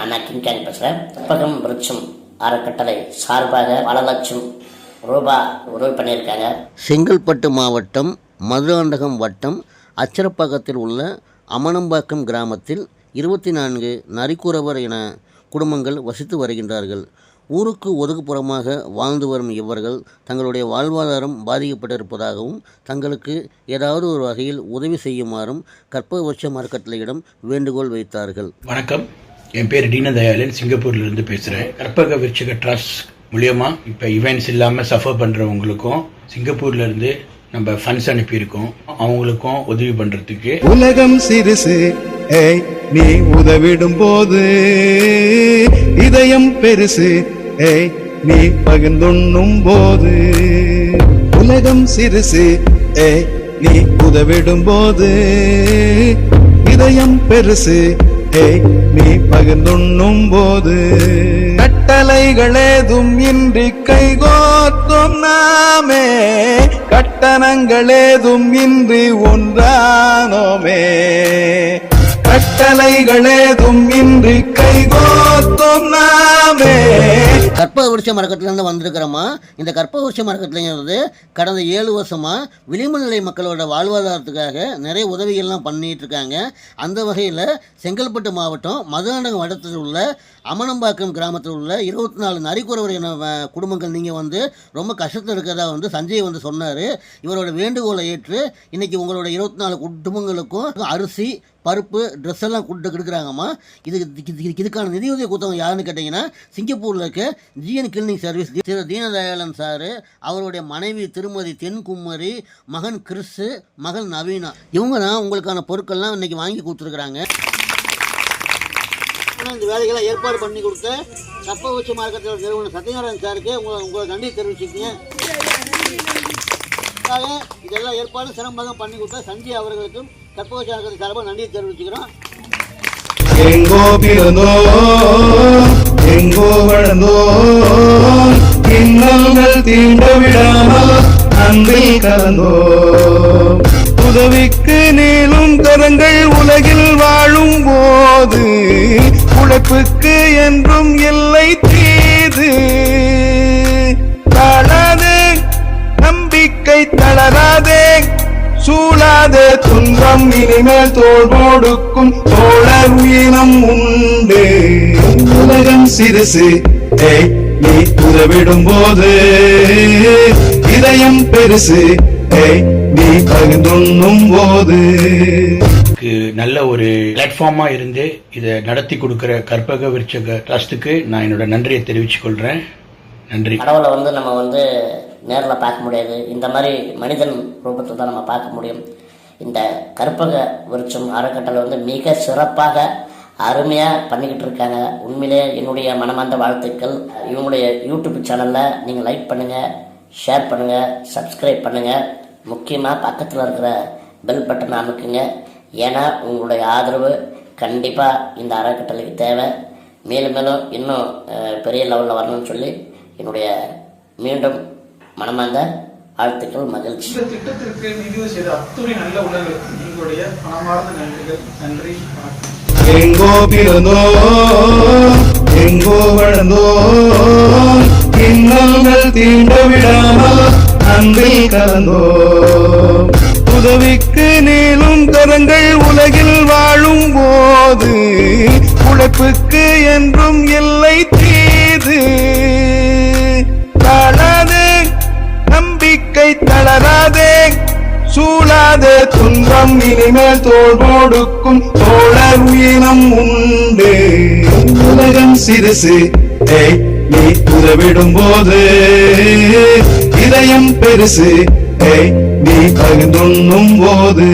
நான் கிங்காங் பேசுகிறேன் கற்பகம் விருட்சம் அறக்கட்டளை சார்பாக பல லட்சம் ரூபாய் உதவி பண்ணியிருக்காங்க. செங்கல்பட்டு மாவட்டம் மதுராந்தகம் வட்டம் அச்சரப்பாக்கத்தில் உள்ள அமனம்பாக்கம் கிராமத்தில் இருபத்தி நான்கு நரிக்குறவர் என குடும்பங்கள் வசித்து வருகின்றார்கள். ஊருக்கு ஒதுக்குப்புறமாக வாழ்ந்து வரும் இவர்கள் தங்களுடைய வாழ்வாதாரம் பாதிக்கப்பட்டிருப்பதாகவும் தங்களுக்கு ஏதாவது ஒரு வகையில் உதவி செய்யுமாறும் கற்பவட்ச அறக்கட்டளையிடம் வேண்டுகோள் வைத்தார்கள். வணக்கம். என் பேர் தீனதயாளன் சிங்கப்பூர்ல இருந்து பேசுகிறேன் கற்பக விருட்சக ட்ரஸ்ட் மூலியமா இப்போ ஈவெண்ட்ஸ் இல்லாமல் சஃபர் பண்ணுறவங்களுக்கும் சிங்கப்பூர்லேருந்து நம்ம ஃபண்ட்ஸ் அனுப்பியிருக்கோம். அவங்களுக்கும் உதவி பண்ணுறதுக்கு உலகம் சிறுசு ஏய் நீ உதவிடும் போது. இதயம் பெருசு ஏய் நீ பகிர்ந்துண்ணும் போது. உலகம் சிறுசு ஏய் நீ உதவிடும் போது. இதயம் பெருசு ஏய் நீ பகிர்ந்துண்ணும் போது கட்டளைகளேதும் இன்றி கைகோத்தும் நாமே. கட்டணங்களேதும் இன்றி ஒன்றானோமே. கட்டளைகளேதும் இன்றி கைகோத்தும் நாமே. கற்பக விருட்ச மரக்கட்டிலேருந்து வந்திருக்கிறோமா? இந்த கற்பக விருட்ச கடந்த ஏழு வருஷமாக விளிம்பு நிலை மக்களோட வாழ்வாதாரத்துக்காக நிறைய உதவிகள்லாம் பண்ணிகிட்டு இருக்காங்க அந்த வகையில் செங்கல்பட்டு மாவட்டம் மதுராந்தகம் வட்டத்தில் உள்ள அமனம்பாக்கம் கிராமத்தில் உள்ள இருபத்தி நாலு நரிக்குறவர் என குடும்பங்கள் நீங்கள் வந்து ரொம்ப கஷ்டத்தில் இருக்கிறதா வந்து சஞ்சய் வந்து சொன்னார். இவரோட வேண்டுகோளை ஏற்று இன்றைக்கி உங்களோட இருபத்தி நாலு குடும்பங்களுக்கும் அரிசி பருப்பு ட்ரெஸ் எல்லாம் கொடுத்து கொடுக்குறாங்கம்மா. இதுக்கு இதுக்கான நிதியுதவி கொடுத்தவங்க யாருன்னு கேட்டிங்கன்னா சிங்கப்பூரில் இருக்க GN clinic service Thiru Deenadayalan sir அவருடைய மனைவி திருமதி தென்குமரி மகன் கிறிஸு மகள் நவீனா. இவங்க தான் உங்களுக்கான பொருட்கள்லாம் இன்றைக்கி வாங்கி கொடுத்துருக்குறாங்க. இந்த வேலைகளை ஏற்பாடு பண்ணி கொடுத்த கப்ப உச்ச மார்க்கத்தில் நிறுவனம் சத்யநாராயணன் சாருக்கு உங்களை உங்களை நன்றி தெரிவிச்சுக்கீங்க. இதெல்லாம் ஏற்பாடு சிரமமாக பண்ணி கொடுத்த சஞ்சய் அவர்களுக்கும் கற்பக உச்ச சார்பாக நன்றி தெரிவிச்சுக்கிறோம். எங்கோ பிறந்தோ எங்கோ வளர்ந்தோ இன்னல்கள் தீண்ட விடாமல் அன்பில் கலந்தோ. உதவிக்கு நீளும் கரங்கள் உலகில் வாழும் போது உழைப்புக்கு என்றும் இல்லை சூழாதே துன்பம் இனிமேல் தோல் கொடுக்கும் தோழர் உயிரம் உண்டு. உலகம் சிறுசு. நீ உதவிடும் போது இதயம் பெருசு. நீ பகிர்ந்துண்ணும் போது. க்கு நல்ல ஒரு பிளாட்ஃபார்மா இருந்து இதை நடத்தி கொடுக்கிற கற்பக விருட்சக ட்ரஸ்ட்டுக்கு நான் என்னோட நன்றியை தெரிவிச்சுக் கொள்றேன். நன்றி. கடவுளை வந்து நம்ம வந்து நேரில் பார்க்க முடியாது. இந்த மாதிரி மனிதன் ரூபத்தில் தான் நம்ம பார்க்க முடியும். இந்த கற்பக விருட்சம் அறக்கட்டளை வந்து மிக சிறப்பாக அருமையாக பண்ணிக்கிட்டு இருக்காங்க. உண்மையிலே என்னுடைய மனமார்ந்த வாழ்த்துக்கள். இவங்களுடைய யூடியூப் சேனலில் நீங்கள் லைக் பண்ணுங்கள் ஷேர் பண்ணுங்கள் சப்ஸ்கிரைப் பண்ணுங்கள் முக்கியமாக பக்கத்தில் இருக்கிற பெல் பட்டனை அமைக்குங்க. ஏன்னா உங்களுடைய ஆதரவு கண்டிப்பாக இந்த அறக்கட்டளைக்கு தேவை. மேலும் மேலும் இன்னும் பெரிய லெவலில் வரணும்னு சொல்லி என்னுடைய மீண்டும் மனமார்ந்த வாழ்த்துக்கள் மகிழ்ச்சி. இந்த திட்டத்திற்கு நிதி செய்த அத்துணை நல்ல உள்ளங்களுக்கு எங்களுடைய மனமார்ந்த நன்றிகள். நன்றி எங்கோ பிறந்தோ எங்கோ வளர்ந்தோ இன்னல்கள் தீண்ட விடாமல் அன்பில் கலந்தோ. உதவிக்கு நீளும் கரங்கள் உலகில் வாழும் போது உழைப்புக்கு என்றும் எல்லை தீது. நம்பிக்கை தளராதே சூழாதே துன்பம் இனிமேல் தோல் போடுக்கும் தோழர் உயிரம் உண்டு. உலகம் சிறுசு. நீ உதவிடும் போது இதயம் பெருசு. நீ பகிர்ந்துண்ணும் போது.